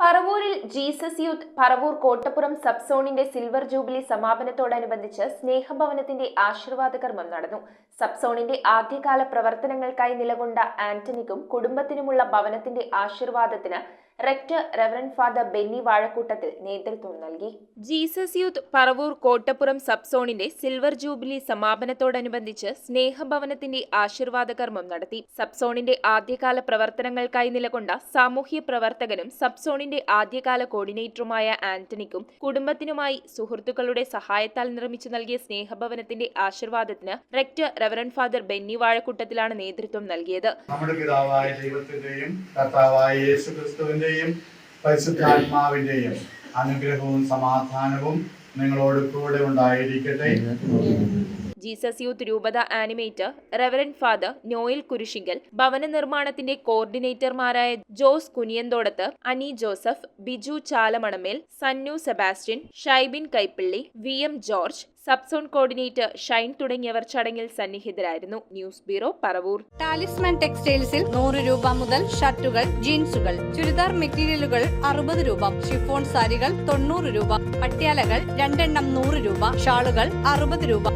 പറവൂരിൽ Jesus youth Paravur Kottappuram sub സോണിന്റെ silver jubilee സമാപനത്തോടനുബന്ധിച്ച് സ്നേഹഭവനത്തിന്റെ ആശീർവാദ കർമ്മം നടന്നു. സബ് സോണിന്റെ ആദ്യകാല പ്രവർത്തനങ്ങൾക്കായി നിലകൊണ്ട ആന്റണിക്കും കുടുംബത്തിനുമുള്ള ഭവനത്തിന്റെ ആശീർവാദത്തിന് rector reverend father Benny Vazhakoottathil നേതൃത്വം നൽകി. Jesus youth Paravur Kottappuram sub സോണിന്റെ സിൽവർ ജൂബിലി സമാപനത്തോടനുബന്ധിച്ച് സ്നേഹഭവനത്തിന്റെ ആശീർവാദ കർമ്മം നടത്തി. സബ് സോണിന്റെ ആദ്യകാല പ്രവർത്തനങ്ങൾക്കായി നിലകൊണ്ട സാമൂഹ്യ പ്രവർത്തകനും സബ് സോണിന്റെ ആദ്യകാല കോർഡിനേറ്ററുമായ ആന്റണിക്കും കുടുംബത്തിനുമായി സുഹൃത്തുക്കളുടെ സഹായത്താൽ നിർമ്മിച്ചു നൽകിയ സ്നേഹഭവനത്തിന്റെ ആശീർവാദത്തിന് റെക്ടർ റെവറൻ ഫാദർ ബെന്നി വാഴക്കൂട്ടത്തിലാണ് നേതൃത്വം നൽകിയത്. നമ്മുടെ പിതാവായ ദൈവത്തിന്റെയും കർത്താവായ യേശു ക്രിസ്തുവിന്റെയും പരിശുദ്ധാത്മാവിന്റെയും അനുഗ്രഹവും സമാധാനവും നിങ്ങളോട് കൂടെ ഉണ്ടായിരിക്കട്ടെ. ജീസസ് യൂത്ത് രൂപത animator reverend father Noel Kurisinkal ഭവന നിർമ്മാണത്തിന്റെ കോർഡിനേറ്റർമാരായ Jose Kuniyanthodath Ani Joseph Biju Chalamanamel Sannu Sebastian Shybin Kaippilly V M George subzone coordinator Shine തുടങ്ങിയവർ ചടങ്ങിൽ സന്നിഹിതരായിരുന്നു. News bureau Paravur. ടാലിസ്മാൻ ടെക്സ്റ്റൈൽസിൽ നൂറ് രൂപ മുതൽ ഷർട്ടുകൾ ജീൻസുകൾ ചുരിദാർ മെറ്റീരിയലുകൾ അറുപത് രൂപ ഷിഫോൺ സാരികൾ തൊണ്ണൂറ് രൂപ പട്യാലകൾ രണ്ടെണ്ണം നൂറ് രൂപ ഷാളുകൾ അറുപത് രൂപ.